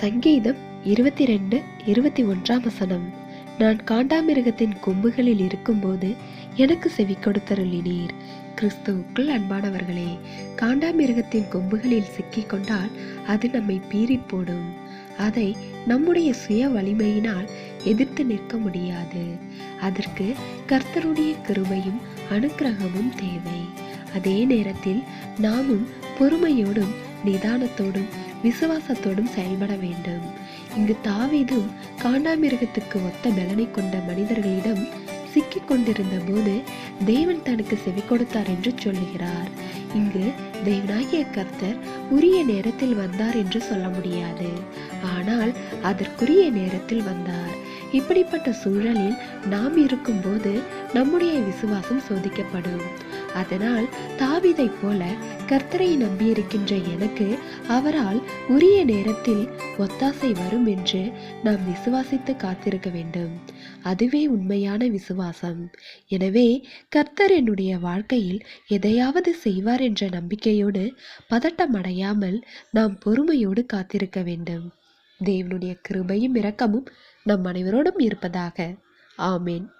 சங்கீதம் இருபத்தி ரெண்டு இருபத்தி ஒன்றாம் வசனம். நான் காண்டாமிருகத்தின் கொம்புகளில் இருக்கும்போது எனக்கு செவி கொடுத்தருளினீர். கிறிஸ்துவுக்குள் அன்பானவர்களே காண்டாமிருகத்தின் கொம்புகளில் சிக்கிக் கொண்டால் அது நம்மை பீறி போடும் அதை நம்முடைய சுய வலிமையினால் எதிர்த்து நிற்க முடியாது. அதற்கு கர்த்தருடைய கிருபையும் அனுக்கிரகமும் தேவை. அதே நேரத்தில் நாமும் பொறுமையோடும் நிதானத்தோடும் விசுவாசத்தோடும் செயல்பட வேண்டும். இங்கு தாவீது காண்டாமிருகத்துக்கு ஒத்த பலனை கொண்ட மனிதர்களிடம் சிக்கிக் கொண்டிருந்த போது தேவன் தனக்கு செவி கொடுத்தார் என்று சொல்லுகிறார். இங்கு தேவனாகிய கர்த்தர் உரிய நேரத்தில் வந்தார் என்று சொல்ல முடியாது. ஆனால் அதற்குரிய நேரத்தில் வந்தார். இப்படிப்பட்ட சூழலில் நாம் இருக்கும்போது நம்முடைய விசுவாசம் சோதிக்கப்படும். அதனால் தாவிதை போல கர்த்தரை நம்பியிருக்கின்ற எனக்கு அவரால் உரிய நேரத்தில் ஒத்தாசை வரும் என்று நாம் விசுவாசித்து காத்திருக்க வேண்டும். அதுவே உண்மையான விசுவாசம். எனவே கர்த்தர் என்னுடைய வாழ்க்கையில் எதையாவது செய்வார் என்ற நம்பிக்கையோடு பதட்டம் அடையாமல் நாம் பொறுமையோடு காத்திருக்க வேண்டும். தேவனுடைய கிருபையும் இரக்கமும் நம் அனைவரோடும் இருப்பதாக. ஆமேன்.